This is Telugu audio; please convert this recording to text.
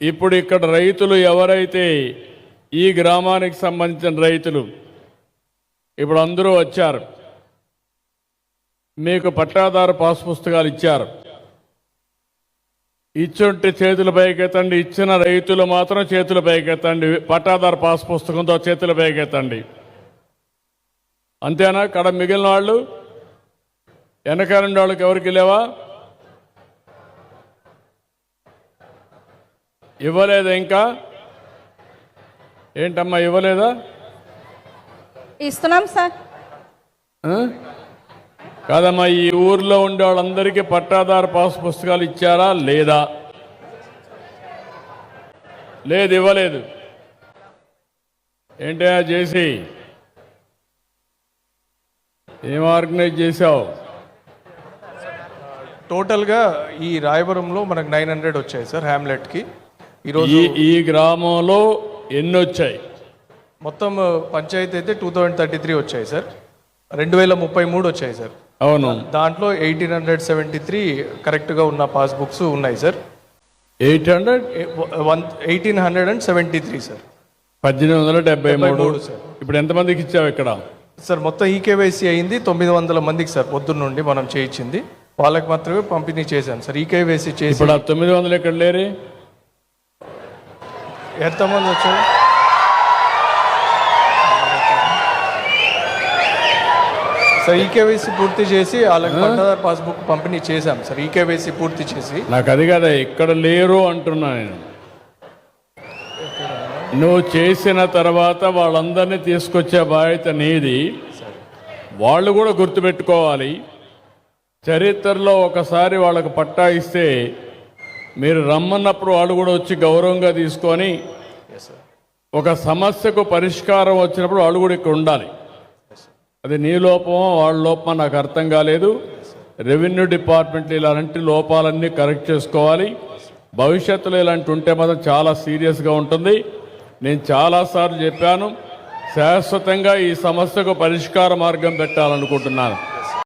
ఇప్పుడు ఇక్కడ రైతులు ఎవరైతే ఈ గ్రామానికి సంబంధించిన రైతులు ఇప్పుడు అందరూ వచ్చారు. మీకు పట్టాదారు పాస్ పుస్తకాలు ఇచ్చారు. ఇచ్చుంటే చేతుల పైకెత్తండి ఇచ్చిన రైతులు మాత్రం చేతుల పైకెత్తండి పట్టాదారు పాస్ పుస్తకంతో చేతుల పైకెత్తండి. అంతేనా? కడ మిగిలిన వాళ్ళు వెనకాలండి వాళ్ళకి ఎవరికి లేవా? ఇవ్వలేదా ఇంకా? ఏంటమ్మా ఇవ్వలేదా? ఇస్తున్నాం సార్? కాదమ్మా ఈ ఊర్లో ఉండే వాళ్ళందరికీ పట్టాదారు పాస్ పుస్తకాలు ఇచ్చారా? లేదా? లేదు ఇవ్వలేదు. ఏంటయ్యా చేసి? ఏం ఆర్గనైజ్ చేసావు టోటల్గా ఈ రాయవరంలో మనకు నైన్ హండ్రెడ్ వచ్చాయి సార్ హ్యామ్లెట్కి ఈరోజు ఈ గ్రామంలో ఎన్ని వచ్చాయి మొత్తం పంచాయతీ అయితే టూ థౌజండ్ థర్టీ త్రీ వచ్చాయి సార్. రెండు వేల ముప్పై మూడు వచ్చాయి సార్. అవును. దాంట్లో ఎయిటీన్ హండ్రెడ్ సెవెంటీ త్రీ కరెక్ట్గా ఉన్న పాస్బుక్స్ ఉన్నాయి sir. Eight hundred? One eighteen hundred and seventy three sir. పద్దెనిమిది వందల డెబ్బై మూడు. మూడు, సార్. ఇప్పుడు ఎంతమందికి ఇచ్చావు ఇక్కడ? సార్ మొత్తం ఈకేవైసీ అయింది తొమ్మిది వందల మందికి సార్ పొద్దున్న నుండి మనం చేయించింది. వాళ్ళకి మాత్రమే పంపిణీ చేశాను సార్. ఈకేవైసీ చేసి ఇప్పుడు తొమ్మిది వందలు ఇక్కడ లేరే? ఎంతమంది వచ్చారు? సార్ ఈకేవైసీ పూర్తి చేసి వాళ్ళకి పట్టాదారు పాస్బుక్ పంపిణీ చేశాం సార్ ఈకేవైసీ పూర్తి చేసి. నాకు అది కదా ఇక్కడ లేరు అంటున్నా నేను. నువ్వు చేసిన తర్వాత వాళ్ళందరినీ తీసుకొచ్చే బాధ్యత నీది. వాళ్ళు కూడా గుర్తుపెట్టుకోవాలి. చరిత్రలో ఒకసారి వాళ్ళకు పట్టా ఇస్తే మీరు రమ్మన్నప్పుడు వాళ్ళు కూడా వచ్చి గౌరవంగా తీసుకొని ఒక సమస్యకు పరిష్కారం వచ్చినప్పుడు వాళ్ళు కూడా ఇక్కడ ఉండాలి. అది నీ లోపమో వాళ్ళ లోపమో నాకు అర్థం కాలేదు. రెవెన్యూ డిపార్ట్మెంట్ ఇలాంటి లోపాలన్నీ కరెక్ట్ చేసుకోవాలి. భవిష్యత్తులో ఇలాంటి ఉంటే మాత్రం చాలా సీరియస్గా ఉంటుంది. నేను చాలాసార్లు చెప్పాను శాశ్వతంగా ఈ సమస్యకు పరిష్కార మార్గం పెట్టాలనుకుంటున్నాను.